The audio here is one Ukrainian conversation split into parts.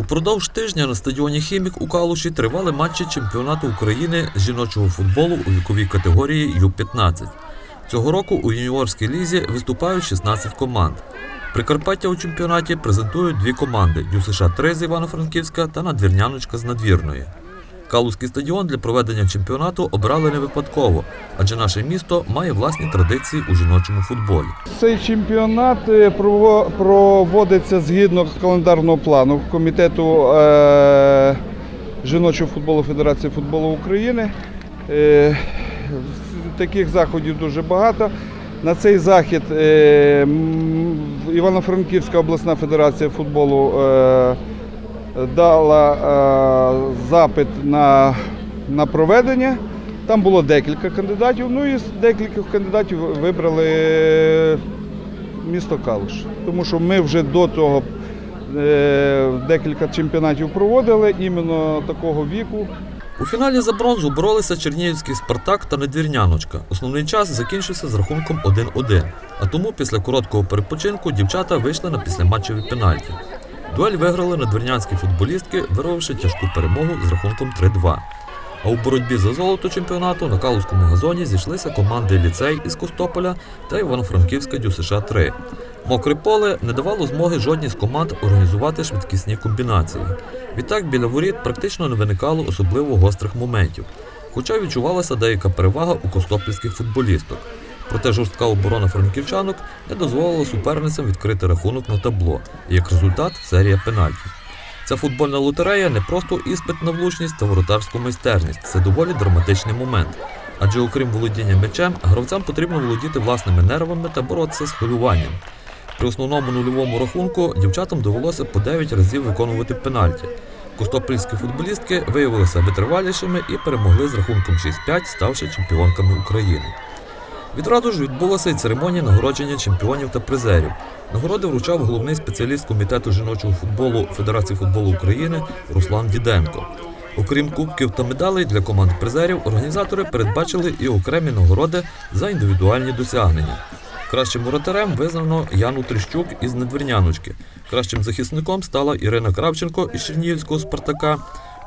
Упродовж тижня на стадіоні Хімік у Калуші тривали матчі чемпіонату України з жіночого футболу у віковій категорії Ю-15. Цього року у юніорській лізі виступають 16 команд. Прикарпаття у чемпіонаті презентують дві команди ЮСШ 3 з Івано-Франківська та Надвірняночка з Надвірної. Калузький стадіон для проведення чемпіонату обрали не випадково, адже наше місто має власні традиції у жіночому футболі. Цей чемпіонат е, проводиться згідно календарного плану комітету е, жіночого футболу Федерації футболу України. Е, таких заходів дуже багато. На цей захід Івано-Франківська обласна федерація футболу дала е, запит на, на проведення. Там було декілька кандидатів. Ну і з декількох кандидатів вибрали місто Калуш. Тому що ми вже до того е, декілька чемпіонатів проводили іменно такого віку. У фіналі за бронзу боролися Чернігівський Спартак та Недвірняночка. Основний час закінчився з рахунком 1-1. А тому після короткого перепочинку дівчата вийшли на післяматчеві пенальті. Дуель виграли надвірнянські футболістки, вирвавши тяжку перемогу з рахунком 3-2. А у боротьбі за золото чемпіонату на Калузькому газоні зійшлися команди Ліцей із Костополя та Івано-Франківська ДЮСШ 3. Мокре поле не давало змоги жодній з команд організувати швидкісні комбінації. Відтак біля воріт практично не виникало особливо гострих моментів, хоча відчувалася деяка перевага у костопільських футболісток. Проте жорстка оборона франківчанок не дозволила суперницям відкрити рахунок на табло, і як результат серія пенальтів. Ця футбольна лотерея не просто іспит на влучність та воротарську майстерність, це доволі драматичний момент. Адже окрім володіння м'ячем, гравцям потрібно володіти власними нервами та боротися з хвилюванням. При основному нульовому рахунку дівчатам довелося по 9 разів виконувати пенальті. Костопільські футболістки виявилися витривалішими і перемогли з рахунком 6-5, ставши чемпіонками України. Відразу ж відбулася і церемонія нагородження чемпіонів та призерів. Нагороди вручав головний спеціаліст комітету жіночого футболу Федерації футболу України Руслан Діденко. Окрім кубків та медалей для команд призерів, організатори передбачили і окремі нагороди за індивідуальні досягнення. Кращим воротарем визнано Яну Трещук із Недвірняночки. Кращим захисником стала Ірина Кравченко із Чернігівського Спартака.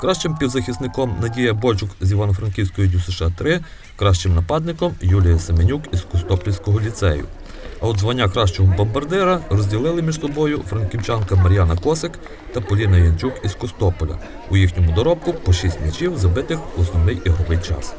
Кращим півзахисником Надія Бойчук з Івано-Франківської ДЮСШ 3, кращим нападником Юлія Семенюк із Костопільського ліцею. А от звання кращого бомбардира розділили між собою франківчанка Мар'яна Косик та Поліна Янчук із Костополя. У їхньому доробку по 6 м'ячів забитих в основний ігровий час.